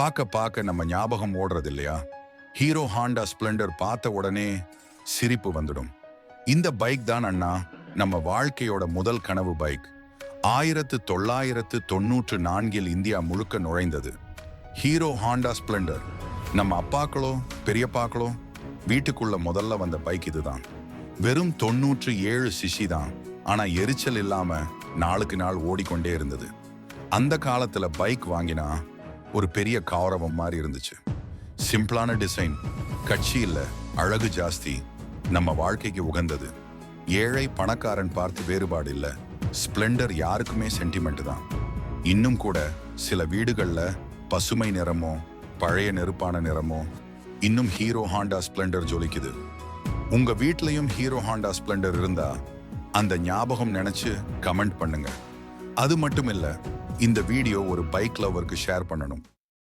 பார்க்க பார்க்க நம்ம ஞாபகம் ஓடுறது இல்லையா ஹீரோ ஹாண்டா ஸ்ப்ளெண்டர் பார்த்த உடனே சிரிப்பு வந்துடும். இந்த பைக் தான் அண்ணா நம்ம வாழ்க்கையோட முதல் கனவு பைக். ஆயிரத்து தொள்ளாயிரத்து தொண்ணூற்று நான்கில் இந்தியா முழுக்க நுழைந்தது. Hero Honda Splendor. நம்ம அப்பாக்களோ பெரியப்பாக்களோ வீட்டுக்குள்ள முதல்ல வந்த பைக் இதுதான். வெறும் தொண்ணூற்று ஏழு சிசி தான். ஆனா எரிச்சல் இல்லாம நாளுக்கு நாள் ஓடிக்கொண்டே இருந்தது. அந்த காலத்துல பைக் வாங்கினா ஒரு பெரிய கௌரவம் மாதிரி இருந்துச்சு. சிம்பிளான டிசைன் கட்சியில் அழகு ஜாஸ்தி நம்ம வாழ்க்கைக்கு உகந்தது. ஏழை பணக்காரன் பார்த்து வேறுபாடு இல்லை ஸ்ப்ளெண்டர் யாருக்குமே சென்டிமெண்ட் தான். இன்னும் கூட சில வீடுகளில் பசுமை நிறமோ பழைய நெருப்பான நிறமோ இன்னும் ஹீரோ ஹாண்டா ஸ்ப்ளெண்டர் ஜொலிக்குது. உங்க வீட்லயும் ஹீரோ ஹாண்டா ஸ்ப்ளெண்டர் இருந்தா அந்த ஞாபகம் நினைச்சு கமெண்ட் பண்ணுங்க. அது மட்டும் இல்லை இந்த வீடியோ ஒரு பைக் லவருக்கு ஷேர் பண்ணணும்.